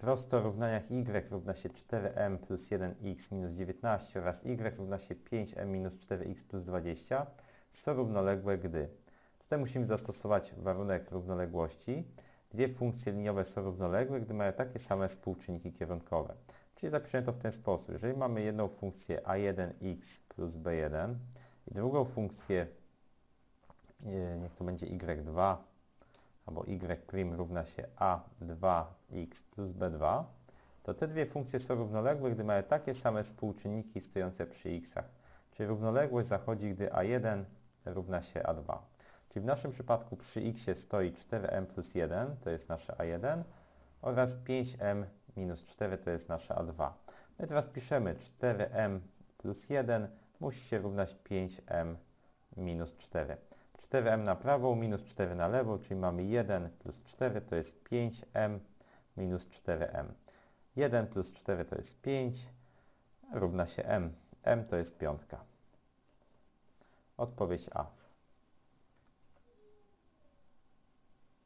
prosto równaniach y równa się 4m plus 1x minus 19 oraz y równa się 5m minus 4x plus 20 są równoległe, gdy Tutaj musimy zastosować warunek równoległości. Dwie funkcje liniowe są równoległe, gdy mają takie same współczynniki kierunkowe. Czyli zapiszemy to w ten sposób. Jeżeli mamy jedną funkcję a1x plus b1 i drugą funkcję, e, niech to będzie y2, albo y' równa się a2x plus b2, to te dwie funkcje są równoległe, gdy mają takie same współczynniki stojące przy x'ach. Czyli równoległość zachodzi, gdy a1 równa się a2. Czyli w naszym przypadku przy x stoi 4m plus 1, to jest nasze a1, oraz 5m minus 4 to jest nasze a2. No i teraz piszemy 4m plus 1 musi się równać 5m minus 4. 4m na prawą, minus 4 na lewo, czyli mamy 1 plus 4 to jest 5m minus 4m. 1 plus 4 to jest 5, równa się m. m to jest piątka. Odpowiedź A.